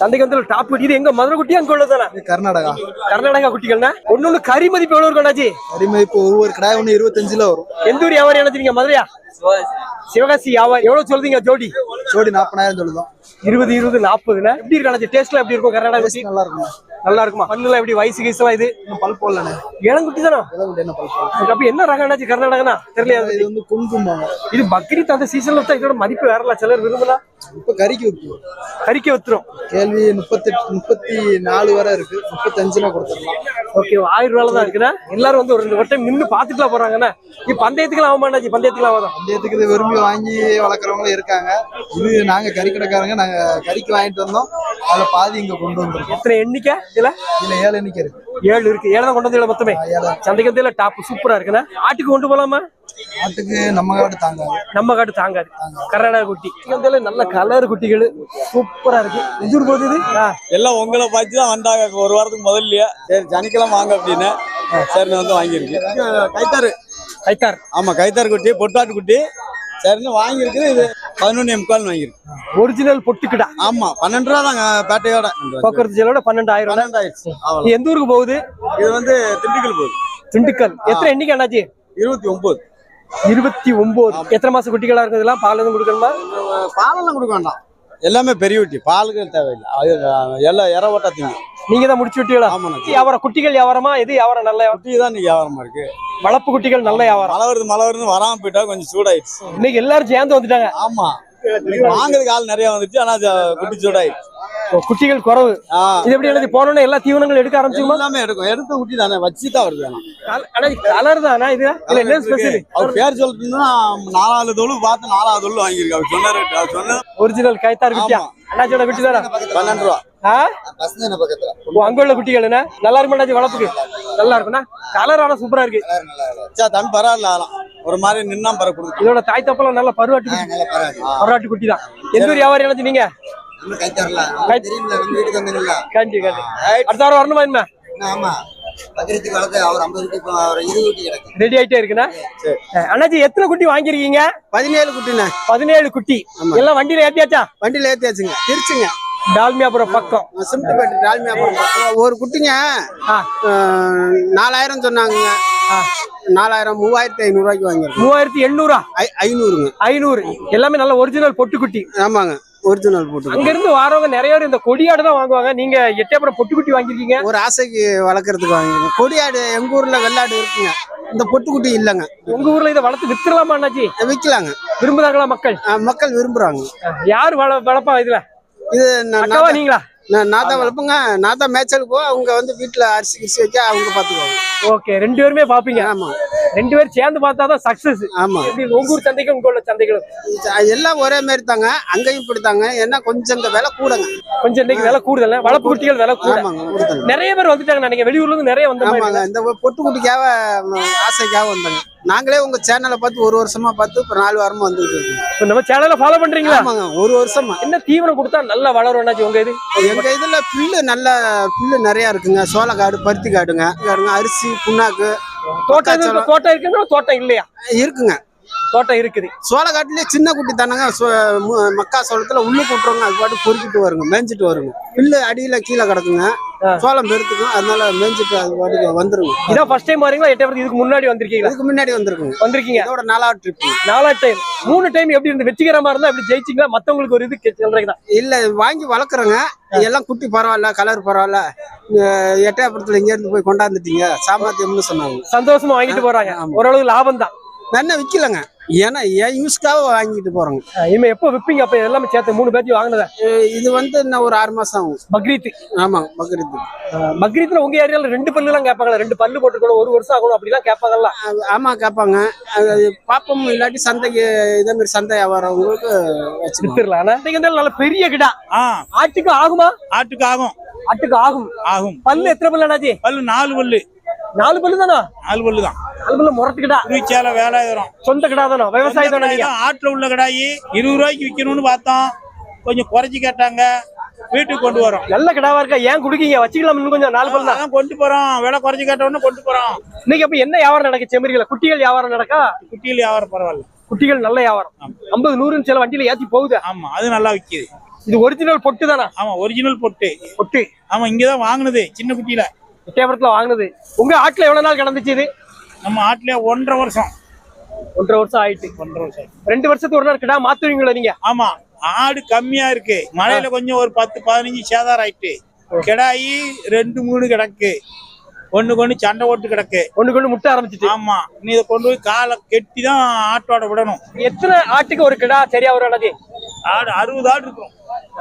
சந்தைக்கு டாப் குட்டி. இது எங்க மதுரை குட்டி அங்க உள்ளதானே இது கர்நாடகா. கர்நாடகா குட்டிகள்னா? ஒண்ணு ஒண்ணு கறி மதிப்பு எவ்வளவு இருக்கும் அண்ணாச்சி? அடிமதிப்பு ஒவ்வொரு கிடாய் ஒன்று இருபத்தஞ்சுல வரும். எந்த ஊர் வியாபாரி அண்ணாச்சி மதுரையா? சிவகாசி. வியாபாரி. எவ்வளவு சொல்றீங்க ஜோடி? ஜோடி நாற்பதாயிரம் சொல்லுதோம். இருபது இருபது நாற்பதுல. எப்படி இருக்கு டேஸ்ட்ல எப்படி இருக்கும்? கர்நாடகா குட்டி நல்லா இருக்கும் நல்லா இருக்குமா? பல்லுல எப்படி வயசு கீசலாம் இது? பல் போடலண்ணே. இளங்குட்டி தானே என்ன பல் போடல. அப்ப என்ன ரகம் அண்ணாச்சி கர்நாடகனா? தெரியல இது வந்து குங்குமம். இது பக்ரீத் அந்த சீசன்ல தான் இதோட மதிப்பு வேறல சிலர் விரும்பலாம் இப்ப கறிக்கு வைக்கும் கறிக்க வித்துரும். கேள்வி முப்பத்தெட்டு முப்பத்தி நாலு வரை இருக்கு. முப்பத்தஞ்சுனா கொடுத்துடலாம். ஓகே ஆயிரம் ரூபாய் தான் இருக்குண்ணா. எல்லாரும் வந்து ஒரு ரெண்டு வட்டம் நின்று பாத்துட்டுலாம் போறாங்கண்ணா. இப்ப பந்தயத்துக்குலாம் ஆகுமா அண்ணாச்சி பந்தயத்துக்குலாம் ஆகாதான் பந்தயத்துக்கு விரும்பி வாங்கி வளர்க்குறவங்களும் இருக்காங்க. இது நாங்க கறி நாங்க கறிக்கு வாங்கிட்டு வந்தோம். அதுல பாதி இங்க கொண்டு வந்திருக்கோம். எத்தனை எண்ணிக்கை இதுல? இதுல ஏழு எண்ணிக்கை இருக்கு. ஏழு இருக்கு. ஏழு தான் கொண்டு வந்து மொத்தமே? ஏழு சந்தைக்கு வந்து டாப் சூப்பரா இருக்குண்ணா. ஆட்டுக்கு கொண்டு போலாமா? ஆட்டுக்கு நம்ம காடு தாங்காது. நம்ம காட்டு தாங்காது. கர்நாடகா குட்டி. வந்து நல்ல கலர் குட்டிகள். சூப்பரா இருக்கு. இது? ஆ, எல்லாம் உங்களை பார்த்து தான் வந்தாங்க ஒரு வாரத்துக்கு முதல்லயே சரி சனிக்கிழமை வாங்க அப்படின்னு. சரின்னு வந்து வாங்கியிருக்கு கைத்தாரு கைத்தார் ஆமா கைத்தாரு குட்டி பொட்டாட்டு குட்டி. சரின்னு வாங்கியிருக்கு இது பதினொன்னே முக்கால் வாங்கியிருக்கு. ஒரிஜினல் பொட்டுக்கிடா. ஆமா பன்னெண்டு ரூபா தாங்க பேட்டையோட. போக்குவரத்து செலவோட பன்னெண்டாயிரம் பன்னெண்டு ஆயிடுச்சு அவ்வளவு இது எந்த ஊருக்கு போகுது? இது வந்து திண்டுக்கல் போகுது. திண்டுக்கல். எத்தனை எண்ணிக்கை அண்ணாச்சி? இருபத்தி ஒன்பது இருபத்தி ஒன்பது எத்தனை மாசம் குட்டிகளா இருக்கு இதெல்லாம் பால் எதுவும் கொடுக்கணுமா? பாலெல்லாம் கொடுக்க வேண்டாம். எல்லாமே பெரிய குட்டி பாலுகள் தேவையில்லை. எல்லாம் இற ஓட்டா திங்க. நீங்க தான் முடிச்சு விட்டீங்களா? ஆமாண்ணா வியாபாரம் குட்டிகள் வியாபாரமா எது வியாபாரம் நல்ல? குட்டி தான் இன்னைக்கு வியாபாரமா இருக்கு. வளர்ப்பு குட்டிகள் நல்ல வியாபாரம் மழை வருது மழை வருதுன்னு வராம போயிட்டா கொஞ்சம் சூடாயிடுச்சு. இன்னைக்கு எல்லாரும் சேர்ந்து வந்துட்டாங்க. ஆமா. வாங்குறதுக்கு ஆள் நிறைய வந்துச்சு ஆனா குட்டி சூடாயிடுச்சு குட்டிகள் குறவு. இது எப்படி எழுதி போனோம்னா எல்லா தீவனங்களும் எடுக்க ஆரம்பிச்சுமா எல்லாமே எடுக்கும். எடுத்த குட்டி தானே வச்சு தான் வருது கலர் தானா இது? இல்ல என்ன ஸ்பெஷல் அவர் பேர் சொல்லிட்டுன்னா நாலாவது தொழு பார்த்து நாலாவது தொழு வாங்கியிருக்கு அவர் சொன்ன ரேட் அவர் சொன்ன ஒரிஜினல் கைத்தார் குட்டியா? ஆமா. அண்ணாச்சியோட குட்டி தானா? பன்னெண்டு ரூபா. அங்க உள்ள குட்டிகள் என்ன? நல்லா இருக்கும் வளர்ப்புக்கு? நல்லா இருக்கும்னா? கலர் ஆனா சூப்பரா இருக்கு. தம்பி பரவாயில்ல ஒரு மாதிரி நின்னா பர கொடுக்கு இதோட தாய் தப்பெல்லாம் நல்ல பருவாட்டு குட்டி நல்ல பரவாயில்ல பருவாட்டு குட்டி தான். எந்த ஒரு வியாபாரி அண்ணாச்சி நீங்க? நம்ம கை தரல. கை- தெரியுமில்ல வந்து வீட்டுக்கு வந்தீங்கல்ல. காஞ்சி காஞ்சி அடுத்த வாரம் வரணுமா என்ன ஆமா. பத்திரத்துக்கு வளர்த்து அவர் ஐம்பது குட்டி அவர் இருபது குட்டி கிடக்கு. ரெடி ஆயிட்டே இருக்குண்ணா? அண்ணாச்சி எத்தனை குட்டி வாங்கிருக்கீங்க பதினேழு குட்டிண்ணே. பதினேழு குட்டி. எல்லாம் வண்டியில ஏத்தியாச்சா? வண்டியில ஏத்தியாச்சுங்க. திருச்சுங்க. டால்மியாபுரம் பக்கம். சிமெண்ட்பேட்டை டால்மியா பக்கம். ஒரு குட்டிங்க நாலாயிரம் சொன்னாங்க. நாலாயிரம் மூவாயிரத்தி ஐநூறு ரூபாய்க்கு வாங்கிருக்கோம் மூவாயிரத்தி எண்ணூறா? ஐநூறுங்க. ஐநூறு. எல்லாமே நல்ல ஒரிஜினல் பொட்டுக்குட்டி. ஆமாங்க ஒரிஜினல் போட்டு அங்க இருந்து வரவங்க நிறைய பேர் இந்த கொடியாடு தான் வாங்குவாங்க. நீங்க எட்டயபுரம் பொட்டுக்குட்டி வாங்கிருக்கீங்க ஒரு ஆசைக்கு வளர்க்கறதுக்கு வாங்கிருக்கோம் கொடியாடு எங்க ஊர்ல வெள்ளாடு இருக்குங்க. இந்த பொட்டுக்குட்டி இல்லைங்க. உங்க ஊர்ல இதை வளர்த்து வித்துடலாமா அண்ணாச்சி? விற்கலாங்க விரும்புதாங்களா மக்கள்? மக்கள் விரும்புறாங்க. யார் வள வளர்ப்பா இதுல? இது நீங்களா? நான் நாத்தா வளர்ப்புங்க. நாத்தா மேய்ச்சலுக்கு போக அவங்க வந்து வீட்டுல அரிசி கிரிசி வைக்க அவங்க பாத்துக்குவாங்க ஓகே ரெண்டு பேருமே பாப்பீங்க ஆமா. ரெண்டு பேரும் சேர்ந்து பார்த்தா தான் சக்சஸ் ஆமா. எப்படி உங்க ஊர் சந்தைக்கும் உங்க உள்ள சந்தைகளும் எல்லாம் ஒரே மாதிரி தாங்க. அங்கேயும் இப்படித்தாங்க ஏன்னா கொஞ்சம் இந்த விலை கூடங்க. கொஞ்சம் இன்னைக்கு விலை கூடுதல் வளர்ப்பு குட்டிகள் விலை கூட. ஆமாங்க கூடுதல் நிறைய பேர் வந்துட்டாங்க நினைக்க வெளியூர்ல இருந்து நிறைய வந்த மாதிரி ஆமாங்க. இந்த பொட்டுக்குட்டிக்காக ம், ஆசைக்காக வந்தாங்க. நாங்களே உங்க சேனலை பார்த்து ஒரு வருஷமா பார்த்து இப்ப நாலு வாரமா வந்துட்டு இருக்கோம். நம்ம சேனலை ஃபாலோ பண்றீங்களா? ஆமாங்க ஒரு வருஷமா. என்ன தீவனம் கொடுத்தா நல்லா வளரும் அண்ணாச்சி உங்க இது? எங்க இதுல புல்லு நல்ல புல்லு நிறைய இருக்குங்க. சோளக்காடு பருத்தி காடுங்க. அரிசி புண்ணாக்கு தோட்டம் தோட்டம் இருக்குன்னா தோட்டம் இல்லையா? இருக்குங்க. தோட்டம் இருக்குது. சோளக்காட்டுலயே சின்ன குட்டி தானங்க. மக்கா சோளத்துல உள்ளு கூட்டுறவங்க அது பாட்டு பொறுக்கிட்டு வருங்க மேய்ஞ்சிட்டு வருங்க. புல்லு அடியில கீழே கிடக்குங்க. சோளம் பெருத்துக்கும் அதனால மேய்ஞ்சிட்டு அது பாட்டுக்கு வந்துருங்க. இதான் ஃபர்ஸ்ட் டைம் வரீங்களா எட்டயபுரம் இதுக்கு முன்னாடி வந்திருக்கீங்களா? அதுக்கு முன்னாடி வந்திருக்குங்க. வந்திருக்கீங்க. இதோட நாலாவது ட்ரிப் நாலாவது டைம் மூணு டைம் எப்படி இருந்து? வெற்றிகரமா இருந்தா எப்படி ஜெயிச்சிங்களா? மத்தவங்களுக்கு ஒரு இது சொல்றீங்க இல்ல வாங்கி வளர்க்குறோங்க. எல்லாம் குட்டி பரவாயில்ல கலர் பரவாயில்ல. எட்டயபுரத்துல இங்க இருந்து போய் கொண்டாந்துட்டீங்க. சாமர்த்தியம்னு சொன்னாங்க. சந்தோஷமா வாங்கிட்டு போறாங்க. ஓரளவு லாபம் தான். நான் விக்கலங்க. ஏன்னா என் யூஸ்க்காக வாங்கிட்டு போறோங்க. இனிமே எப்போ விப்பீங்க? அப்ப எல்லாமே சேர்த்து மூணு பேர்த்தையும் வாங்கினத? இது வந்து இன்னும் ஒரு ஆறு மாசம் ஆகும். பக்ரீத். ஆமாங்க பக்ரீத்து பக்ரீத்ல உங்க ஏரியால ரெண்டு பல்லு எல்லாம் கேட்பாங்களா? ரெண்டு பல்லு போட்டுக்கணும் ஒரு வருஷம் ஆகணும் அப்படிலாம் கேட்பாங்கல்ல? ஆமா கேட்பாங்க. அது பாப்போம் இல்லாட்டி சந்தைக்கு இதே மாதிரி சந்தை வரவங்களுக்கு வச்சுக்கலாம். வித்துடலாம். நல்ல பெரிய கிடா. ஆ. ஆட்டுக்கு ஆகுமா? ஆட்டுக்கு ஆகும். ஆட்டுக்கு ஆகும். ஆகும். பல்லு எத்தனை பல்லு அண்ணாச்சி? பல்லு நாலு பல்லு. நாலு பல்லு தானா? நாலு பல்லு தான். நாலு பல்லு முரட்டு கிடா குருவிச்சால வேலாயிரம் சொந்த கிடா தானோ? விவசாயம் தானே ஆட்டுல உள்ள கடாயி. இருபது ரூபாய்க்கு விற்கணும்னு பார்த்தோம். கொஞ்சம் குறைச்சி கேட்டாங்க. வீட்டுக்கு கொண்டு வரோம். நல்ல கிடாவா இருக்கா? ஏன் குடுக்கீங்க? வச்சுக்கலாம் இன்னும் கொஞ்சம் நாலு பல்லு தான். கொண்டு போறோம். விலை குறைச்சி கேட்டோன்னு கொண்டு போறோம். இன்னைக்கு அப்ப என்ன வியாபாரம் நடக்கு செம்மறிகளை குட்டிகள் வியாபாரம் நடக்கா? குட்டியில் வியாபாரம் பரவாயில்ல. குட்டிகள் நல்ல வியாபாரம். ஐம்பது நூறுன்னு சில வண்டியில ஏத்தி போகுது. ஆமா அது நல்லா விற்கிது இது ஒரிஜினல் பொட்டு தானா? ஆமா ஒரிஜினல் பொட்டு. பொட்டு. ஆமா இங்கதான் வாங்குனது சின்ன குட்டியில. எட்டயபுரத்துல வாங்குனது. உங்க ஆட்டுல எவ்வளவு நாள் கிடந்துச்சு இது? நம்ம ஆட்டுல ஒன்றரை வருஷம். ஒன்றரை வருஷம் ஆயிட்டு. ஒன்றரை வருஷம். ரெண்டு வருஷத்துக்கு ஒரு நாள் கிடா மாத்துவீங்களா நீங்க? ஆமா. ஆடு கம்மியா இருக்கு. மழையில கொஞ்சம் ஒரு பத்து பதினஞ்சு சேதாரம் ஆயிட்டு. கிடாயி ரெண்டு மூணு கிடக்கு. ஒண்ணுக்கு ஒண்ணு சண்டை ஓட்டு கிடக்கு. ஒண்ணுக்கு ஒண்ணு முட்டை ஆரம்பிச்சிட்டு. ஆமா. நீ இதை கொண்டு போய் காலை கெட்டி தான் ஆட்டோட விடணும். எத்தனை ஆட்டுக்கு ஒரு கிடா சரியா வரும் அண்ணாச்சி ஆடு அறுபது ஆடு இருக்கும்.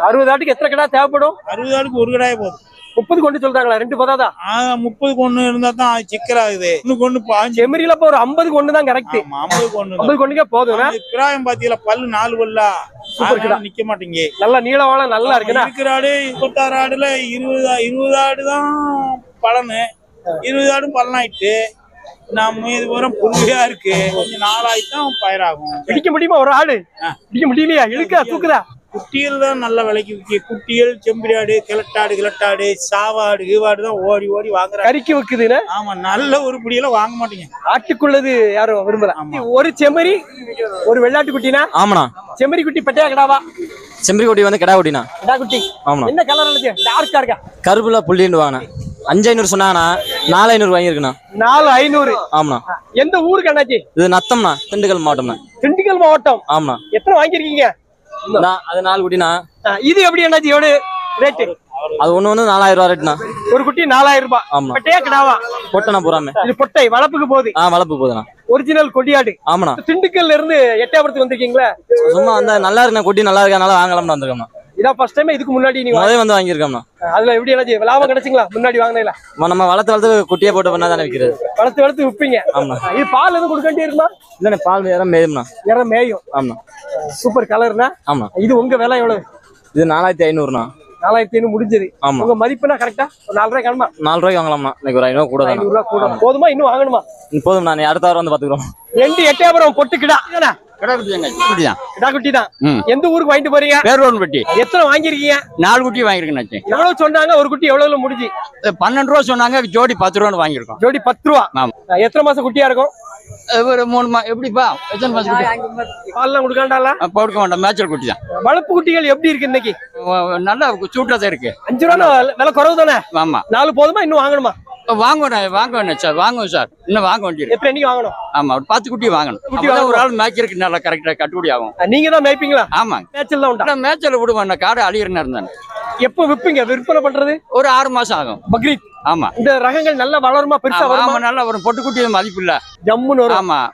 அறுபது ஆட்டுக்கு எத்தனை கிடா தேவைப்படும்? அறுபது ஆடுக்கு ஒரு கிடாயே போதும். முப்பது கொண்டு சொல்றாங்களா? ரெண்டு பதாதா? ஆஹ் முப்பதுக்கு ஒண்ணு இருந்தா தான் சிக்கலாகுது ஒண்ணுக்கு ஒண்ணு பாஞ்சு செம்மறியில இப்ப ஒரு ஐம்பதுக்கு ஒண்ணு தான் கரெக்ட் ஆமா ஐம்பதுக்கு ஒண்ணு ஐம்பது கொண்டுங்க போதும். கிராயம் பாத்தீங்களா? பல்லு நாலு பல்லா நிக்க மாட்டேங்க. நல்லா நீளவாளம் நல்லா இருக்குண்ணா. இருக்கிற ஆடு முப்பத்தாறு ஆடுல இருபது இருபது ஆடு தான் பலனு. இருபது ஆடும் பலனாயிட்டு நம்ம இது பூரா புதுவையா இருக்கு. கொஞ்சம் நாளாயிட்தான் பயிராகும். பிடிக்க முடியுமா ஒரு ஆடு. பிடிக்க முடியலையா? இழுக்கா தூக்குதா? குட்டிகள் தான் நல்ல விலைக்கு விற்கி குட்டிகள் செம்பரி ஆடு கிழட்டாடு கிழட்டாடு சாவாடு கீவாடு தான் ஓடி ஓடி வாங்குறாங்க. கறிக்கு விக்குதுன்னு? ஆமா நல்ல உருப்படியெல்லாம் வாங்க மாட்டீங்க. ஆட்டுக்குள்ளது யாரும் விரும்பல. ஆமா. ஒரு செம்மறி ஒரு வெள்ளாட்டு குட்டினா? ஆமாண்ணா. செம்மறி குட்டி பட்டையா கிடாவா? செம்பரி கொடி வந்து கிடா கொடிண்ணா கிடா குட்டி. ஆமாண்ணா. என்ன கலர் டார்க்கா இருக்கா? கருப்புல புள்ளின்னு வாங்கினேன் அஞ்சு ஐநூறு சொன்னாங்கண்ணா. நாலு ஐநூறு வாங்கியிருக்குண்ணா. நாலு ஐநூறு. ஆமாண்ணா. எந்த ஊருக்கு அண்ணாச்சி? இது நத்தம்ண்ணா. திண்டுக்கல் மாவட்டம்ண்ணா. திண்டுக்கல் மாவட்டம். ஆமாண்ணா. எத்தனை வாங்கியிருக்கீங்க? அது நாலு குட்டிண்ணா. ஆ, இது எப்படி அண்ணாச்சி எவ்வளவு ரேட்டு அது ஒன்று வந்து நாலாயிரம் ரூபா ரேட்டுண்ணா ஒரு குட்டி நாலாயிரம் ரூபாய் ஆமா. கிடாவா? பொட்டண்ணா பூராமே இது பொட்டை வளப்புக்கு போகுது. ஆ வளர்ப்பு போகுதுண்ணா. ஒரிஜினல் கொடியாடு. ஆமாண்ணா. திண்டுக்கல்ல இருந்து எட்டயபுரத்துக்கு வந்திருக்கீங்களா? சும்மா அந்த நல்லா இருக்குண்ணா குட்டி நல்லா இருக்கனால வாங்கலாம்னு வந்திருக்கோம்ண்ணா. இதான் ஃபர்ஸ்ட் டைம் இதுக்கு முன்னாடி நீ வா- முதல்ல வந்து வாங்கியிருக்கோம்ண்ணா. அதுல எப்படி அண்ணாச்சி லாபம் கிடைச்சுங்களா? முன்னாடி வாங்கினீங்களா நம்ம வளர்த்து வளர்த்து குட்டியை போட்டு பண்ணா தானே விற்கிறது. வளர்த்து வளர்த்து விப்பீங்க. ஆமா. இது பால் எதுவும் கொடுக்க வேண்டிய இருக்குமா இல்லைண்ணா பால் வேற மேயும்ண்ணா. இற மேயும். ஆமாண்ணா சூப்பர் கலர்னா? ஆமாண்ணா இது உங்க விலை எவ்வளவு? இது நாலாயிரத்தி ஐநூறுண்ணா. நாலாயிரத்தி ஐநூறு முடிஞ்சது. ஆமா. உங்க மதிப்புனா கரெக்டா நாலு ரூபாய் காணுமா நாலு ரூபாய்க்கு வாங்கலாம்ண்ணா. இன்னைக்கு ஒரு ஐநூறு கூட ஐநூறு ரூபாய் கூட. போதுமா? இன்னும் வாங்கணுமா? போதும்ண்ணா. நீ அடுத்த வாரம் வந்து பார்த்துக்குறோம். ரெண்டு பொட்டு கிடா என்னண்ணா? குட்டிதான் கிடா குட்டி தான். எந்த ஊருக்கு வாங்கிட்டு போறீங்க? பேரோன் பெட்டி எத்தனை வாங்கிருக்கீங்க நாலு குட்டி வாங்கியிருக்கேன் எவ்வளவு சொன்னாங்க? ஒரு குட்டி எவ்வளவுல முடிஞ்சு? பன்னெண்டு ரூபா சொன்னாங்க ஜோடி பத்து ரூபான்னு வாங்கியிருக்கோம். ஜோடி பத்து ரூபா. எத்தனை மாசம் குட்டியா இருக்கும்? ஒரு மூணு மா எப்படிப்பா? எத்தனை மாசம் பால்லாம் கொடுக்காண்டால போடுக்க வேண்டாம். மேய்ச்சல் குட்டி தான் வளர்ப்பு குட்டிகள் எப்படி இருக்கு இன்னைக்கு? நல்லா சூட்டாக தான் இருக்கு. அஞ்சு ரூபா விலை குறவு தானே ஆமா. நாலு போதுமா? இன்னும் வாங்கணுமா? வாங்குவேன் வாங்குவேன் சார் வாங்குவேன் சார். இன்னும் வாங்க இன்னைக்கு வாங்கணும்? ஆமா ஒரு பத்து குட்டி வாங்கணும். குட்டி ஒரு. ஆள் மேய்க்கிறதுக்கு நல்லா கரெக்டா கட்டுப்படி ஆகும். நீங்க தான் மேய்ப்பீங்களா? ஆமாங்க. மேய்ச்சல் தான் உண்டா? மேய்ச்சல் விடுவேன் காடு அழியிற நேரம் தானே எப்போ விற்பீங்க? விற்பனை பண்றது? ஒரு ஆறு மாசம் ஆகும். பக்ரீத். ஆமா. இந்த ரகங்கள் நல்லா வளருமா? பெருசா ஆமா, வருமா? ஆமா நல்லா வரும். பொட்டுக்குட்டி மதிப்பு இல்ல. ஜம்முன்னு வரும். ஆமா.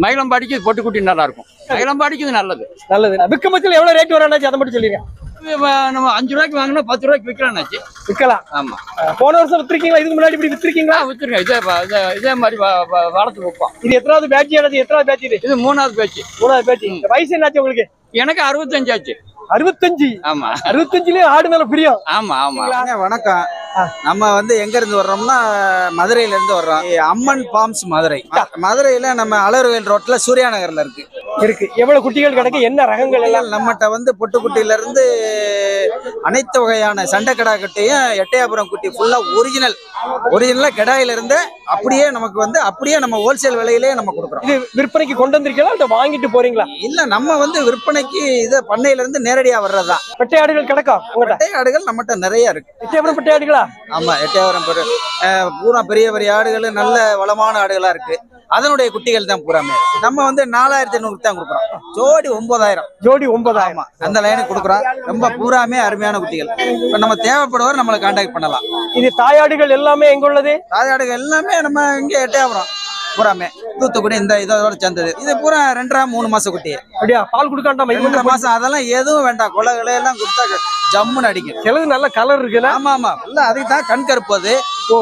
மயிலம்பாடிக்கு பொட்டுக்குட்டி நல்லா இருக்கும். மயிலம்பாடிக்கு நல்லது. நல்லது. விற்க பட்சத்தில் எவ்வளவு ரேட் வரும் அதை மட்டும் வ- நம்ம அஞ்சு ரூபாய்க்கு வாங்கினா பத்து ரூபாய்க்கு விற்கலாம்னாச்சு விற்கலாம் ஆமா. போன வருஷம் வித்திருக்கீங்களா? இதுக்கு முன்னாடி இப்படி வித்திருக்கீங்களா? ஆ, வித்துருங்க இதே ப- இதே மாதிரி வளர்த்து வைப்போம். இது எத்தனாவது பேட்ச் ஆனது எத்தனாவது பேட்ச் இது? இது மூணாவது பேச்சு மூணாவது பேட்ச். வயசு என்னாச்சு உங்களுக்கு? எனக்கு அறுபத்தஞ்சு ஆச்சு அறுபத்தஞ்சு? ஆமா. அறுபத்தஞ்சுலயே ஆடு மேல பிரியம். ஆமா ஆமா. வணக்கம். நம்ம வந்து எங்க இருந்து வர்றோம்னா மதுரையில இருந்து வர்றோம். அம்மன் பாம்ஸ் மதுரை. மதுரையில நம்ம அலர்வேல் ரோட்ல சூர்யா நகர்ல இருக்கு. இருக்கு. எவ்வளவு குட்டிகள் கிடக்கு? என்ன ரகங்கள் எல்லாம்? நம்மகிட்ட வந்து பொட்டுக்குட்டியில இருந்து அனைத்து வகையான சண்டைக்கடா குட்டியும் எட்டயபுரம் குட்டி ஃபுல்லா ஒரிஜினல் ஒரிஜினலா கிடாயில இருந்து அப்படியே நமக்கு வந்து அப்படியே நம்ம ஹோல்சேல் விலையிலேயே நம்ம கொடுக்குறோம். இது விற்பனைக்கு கொண்டு வந்திருக்கீங்களா? இல்ல வாங்கிட்டு போறீங்களா? இல்ல நம்ம வந்து விற்பனைக்கு இதை பண்ணையில இருந்து நேரடியா வர்றதுதான் பெட்டை ஆடுகள் கிடக்கா உங்கள்கிட்ட? பெட்டை ஆடுகள் நம்மகிட்ட நிறைய இருக்கு. எட்டயபுரம் பெட்டை ஆடுகளா ஆமா எட்டயபுரம் பூரா பெரிய பெரிய ஆடுகள் நல்ல வளமான ஆடுகளா இருக்கு. அதனுடைய குட்டிகள் தான் பூராமே. நம்ம வந்து நாலாயிரத்தி ஐநூறு தான் கொடுக்குறோம். ஜோடி ஒன்பதாயிரம். ஜோடி ஒன்பதாயிரம். அந்த லைனுக்கு கொடுக்குறோம். ரொம்ப பூராமே அருமையான குட்டிகள். இப்ப நம்ம தேவைப்படுவர் நம்மளை கான்டாக்ட் பண்ணலாம். இது தாயாடுகள் எல்லாமே எங்க உள்ளது? தாயாடுகள் எல்லாமே நம்ம இங்கே எட்டயபுரம் பூராமே. தூத்துக்குடி இந்த இதோட சேர்ந்தது. இது பூரா ரெண்டரை மூணு மாசம் குட்டி. அப்படியா? பால் கொடுக்காண்டாமா ரெண்டரை மாசம் அதெல்லாம் எதுவும் வேண்டாம். கொலை எல்லாம் கொடுத்தா ஜம்முன்னு அடிக்கும். சிலது நல்ல கலர் இருக்குல்ல ஆமா ஆமா. இல்ல அதுக்கு தான் கண் கருப்பு அது. ஓ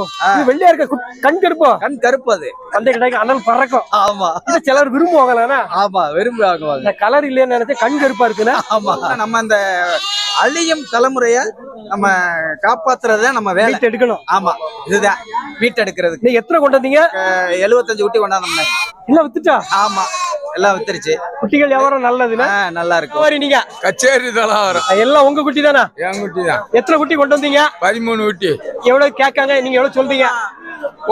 வெள்ளையா இருக்க கண் கருப்போ? கண் கருப்பு அது. அந்த கிடைக்கு அனல் பறக்கும். ஆமா. இது சிலர் விரும்புவாங்களாண்ணா ஆமா விரும்பி வாங்குவாங்க. இந்த கலர் இல்லைன்னு நினைச்சு கண் கருப்பா இருக்குன்னா? ஆமா. நம்ம அந்த அழியும் தலைமுறைய நம்ம காப்பாத்துறது நம்ம வேலை. எடுக்கணும். ஆமா இதுதான். வீட்டெடுக்கிறதுக்கு நீங்க எத்தனை கொண்டு வந்தீங்க? எழுபத்தஞ்சு குட்டி கொண்டாந்தோம்னா இல்ல வித்துட்டா? ஆமா. எல்லாம் வித்துருச்சு குட்டிகள் வியாபாரம் நல்லதுன்னா? நல்லா இருக்கு மாதிரி நீங்க. கச்சேரி தலா வரும் எல்லாம் உங்க குட்டி தானே என் குட்டி தான் எத்தனை குட்டி கொண்டு வந்தீங்க? பதிமூணு குட்டி. எவ்வளவு கேட்காங்க? நீங்க எவ்வளவு சொல்றீங்க?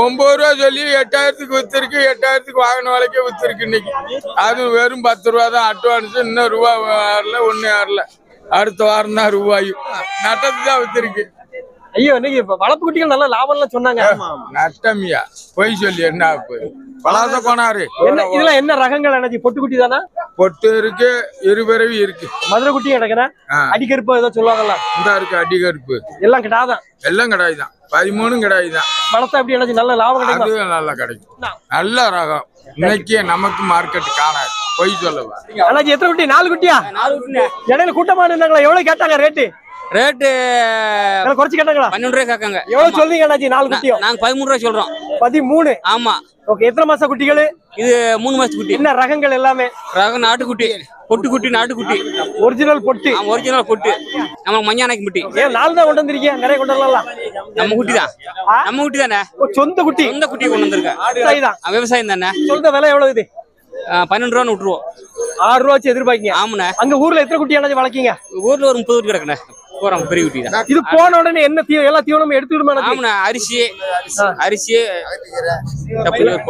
ஒன்பது ரூபா சொல்லி எட்டாயிரத்துக்கு வித்துருக்கு எட்டாயிரத்துக்கு வாங்கின விலைக்கே வித்துருக்கு இன்னைக்கு. அதுவும் வெறும் பத்து ரூபா தான். அட்வான்ஸ் இன்னும் ரூபா வரல ஒன்னும் வரல. அடுத்த வாரம் தான் ரூபாய் நட்டத்து தான் வித்திருக்கு. ஐயோ இன்னைக்கு இப்ப வளர்ப்பு குட்டிகள் நல்ல லாபம்லாம் சொன்னாங்க. நட்டமியா. பொய் சொல்லி என்ன பலாச கோனாரு என்ன இதெல்லாம் என்ன ரகங்கள் அண்ணாச்சி? பொட்டு குட்டி தானா? பொட்டு இருக்கு இருபிறவி இருக்கு. மதுரை குட்டி கிடக்குறேன். அடிக்கருப்பு ஏதோ சொல்லுவாங்கல்ல. இந்த இருக்கு அடிகருப்பு எல்லாம் கிட்டாதான் எல்லாம் கிடாய் தான் பதிமூணும் கிடாய் தான் வளர்த்தா எப்படி அண்ணாச்சி? நல்ல லாபம் கிடைக்கும்? நல்லா கிடைக்கும். நல்ல ரகம். இன்னைக்கு நமக்கு மார்க்கெட் காணாது. பொய் சொல்லவா? அண்ணாச்சி எத்தனை குட்டி? நாலு குட்டியா? இடையில கூட்டமா இருந்தாங்களா எவ்வளவு கேட்டாங்க ரேட்டு ரேட்டு குறைச்சு கேட்டாங்களா பன்னெண்டு ரூபாய் கேட்காங்க. எவ்வளவு சொல்றீங்க அண்ணாச்சி? நாலு குட்டியும் நாங்க பதிமூணு ரூபாய் சொல்றோம். பதிமூணு? ஆமா. ஓகே எத்தனை மாச குட்டிகள்? இது மூணு மாசத்து குட்டி. என்ன ரகங்கள் எல்லாமே? ரகம் நாட்டுக்குட்டி பொட்டு குட்டி நாட்டுக்குட்டி ஒரிஜினல் பொட்டு. ஒரிஜினல் பொட்டு. நம்ம மஞ்சானைக்கு முட்டி ஏன் நாலு தான் கொண்டு வந்திருக்கீங்க நிறைய கொண்டு வரலாம் நம்ம குட்டி தான். நம்ம குட்டி தானே? சொந்த குட்டி. சொந்த குட்டியை கொண்டு வந்திருக்கேன் ஆ, விவசாயம் தானே? சொந்த விலை எவ்வளவு இது? பன்னெண்டு ரூபான்னு விட்டுருவோம். ஆறு ரூபா வச்சு எதிர்பார்க்கீங்க. ஆமாண்ணே. அங்க ஊர்ல எத்தனை குட்டி வளர்க்கீங்க? ஊர்ல ஒரு முப்பது குட்டி கிடக்குண்ணே. போறோம் பெரிய குட்டி தான். இது போன உடனே என்ன தீ எல்லா தீவனமும் எடுத்துக்கிடுமா? ஆமாண்ணே அரிசி அரிசி.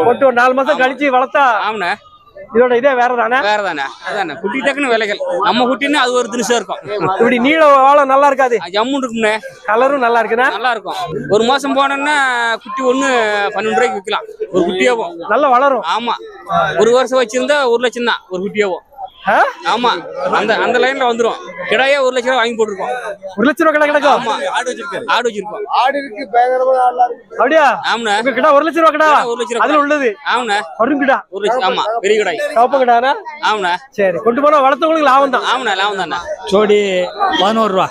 போட்டு ஒரு நாலு மாசம் கழிச்சு வளர்த்தா ஆமாண்ணே. இதோட இதே வேற தானே வேற தானே அதானே குட்டி டக்குன்னு விலைகள். நம்ம குட்டின்னு அது ஒரு தினுசா இருக்கும். இப்படி நீள வாழை நல்லா இருக்காது. ஜம்முன்னு இருக்கும்ண்ணே. கலரும் நல்லா இருக்குண்ணா. நல்லா இருக்கும். ஒரு மாசம் போனோன்னா குட்டி ஒண்ணு பன்னெண்டு ரூபாய்க்கு விற்கலாம் ஒரு குட்டியாவும். நல்லா வளரும். ஆமா. ஒரு வருஷம் வச்சிருந்தா ஒரு லட்சம் தான் ஒரு குட்டியாவும்? ஆமா அந்த அந்த லைன்ல வந்துரும். கிடாயே ஒரு லட்சம் ரூபாய் வாங்கி போட்டிருக்கோம். ஒரு லட்சம் ரூபா கடை கிடக்கும்? ஆமா ஆடு வச்சிருக்காரு. ஆடு வச்சிருக்கோம். அப்படியா? ஆமாண்ணே. உங்க கிடா ஒரு லட்சம் ரூபா கடா? ஒரு லட்சம் ரூபா. அதுல உள்ளது. ஆமாண்ணே. வரும் கிடா. ஒரு லட்சம் ஆமா பெரிய கிடாய் கவப்ப கிடானா ஆமாண்ணே. சரி கொண்டு போனா வளர்த்தவங்களுக்கு லாபம் தான். ஆமாண்ணே லாபம் தானே. ஜோடி பதினோரு ரூபா.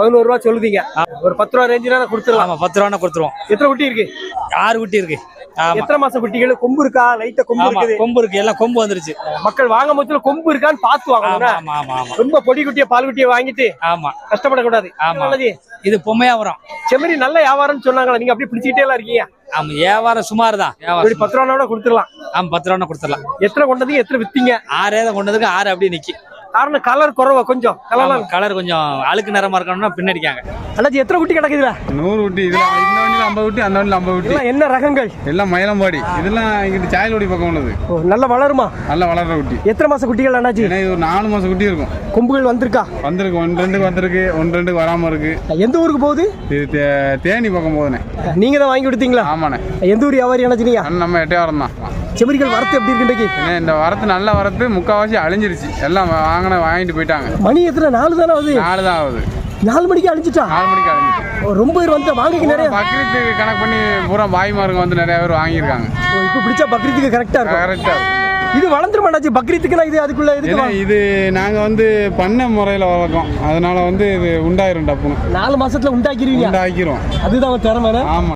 பதினோரு ரூபா சொல்லுதீங்க. ஒரு பத்து ரூபா ரேஞ்சுனா கொடுத்துடலாம். ஆமா பத்து ரூபா கொடுத்துருவோம். எத்தனை குட்டி இருக்கு? ஆறு குட்டி இருக்கு. எத்தனை மாசம் குட்டிகள்? கொம்பு இருக்கா? லைட்டா கொம்பு இருக்குது. கொம்பு இருக்கு. எல்லாம் கொம்பு வந்துருச்சு. மக்கள் வாங்கும் போதுல கொம்பு இருக்கான்னு பார்த்து வாங்கணும் ஆமா ரொம்ப பொடி குட்டிய பால் குட்டிய வாங்கிட்டு ஆமா. கஷ்டப்படக்கூடாது. ஆமா. இது பொம்மையாவரம். செம்மறி நல்ல வியாபாரம்னு சொன்னாங்களா நீங்க அப்படியே பிடிச்சிக்கிட்டே எல்லாம் இருக்கீங்க. ஆமா வியாபாரம் சுமார் தான் இப்படி பத்து ரூபா கொடுத்துடலாம். ஆமா பத்து ரூபா கொடுத்துடலாம். எத்தனை கொண்டதுக்கு எத்தனை வித்தீங்க? ஆறே தான் கொண்டதுக்கு ஆறு அப்படியே நிக்கி. காரணம் கலர் குறவா கொஞ்சம். கலர்லாம் கலர் கொஞ்சம் அழுக்கு நிறமா இருக்கணும்னா பின்னடிக்காங்க. அண்ணாச்சி எத்தனை குட்டி கிடக்குதுல நூறு குட்டி இதுல இந்த வண்டியில் ஐம்பது குட்டி அந்த வண்டியில் ஐம்பது குட்டி. என்ன ரகங்கள்? எல்லாம் மயிலம்பாடி. இதெல்லாம் இங்கிட்டு சாயல்வாடி பக்கம் உள்ளது. ஓ, நல்லா வளருமா? நல்லா வளர்ற குட்டி. எத்தனை மாச குட்டிகள் அண்ணாச்சி? ஒரு நாலு மாசம் குட்டி இருக்கும். கொம்புகள் வந்திருக்கா? வந்திருக்கு ஒன்று ரெண்டுக்கு வந்திருக்கு ஒன்று ரெண்டுக்கு வராம இருக்கு. எந்த ஊருக்கு போகுது? இது தே- தேனி பக்கம் போகுதுண்ணே. நீங்க தான் வாங்கி கொடுத்தீங்களா? ஆமாண்ணே. எந்த ஊர் வியாபாரி அண்ணாச்சி நீங்க நம்ம எட்டையாரம் தான். செம்மறிகள் வரத்து எப்படி இருக்கு இந்த வரத்து நல்ல வரத்து முக்கால்வாசி அழிஞ்சிருச்சு. எல்லாம் வாங்கின வாங்கிட்டு போயிட்டாங்க. மணி எத்தனை? நாலு தானே ஆகுது? நாலு தான் ஆகுது. நாலு மணிக்கு அழிஞ்சிட்டா? நாலு மணிக்கு அழிஞ்சிச்சு. ரொம்ப பேர் வந்து வாங்கிக்க நிறைய பக்ரீத்து கணக்கு பண்ணி பூரா பாய்மாருங்க வந்து நிறைய பேர் வாங்கியிருக்காங்க. இப்ப பிடிச்சா பக்ரீத்துக்கு கரெக்டா இருக்கும். கரெக்டாக இருக்கும். இது வளர்ந்துரும் அண்ணாச்சி பக்ரீத்துக்குலாம் இது அதுக்குள்ள இதுக்கு இது நாங்கள் வந்து பண்ண முறையில் வளர்க்கோம் அதனால வந்து இது உண்டாயிரும் டப்புன்னு. நாலு மாசத்துல உண்டாக்கிருவீங்க உண்டாக்கிரும். அதுதான் திறமை ஆமாம்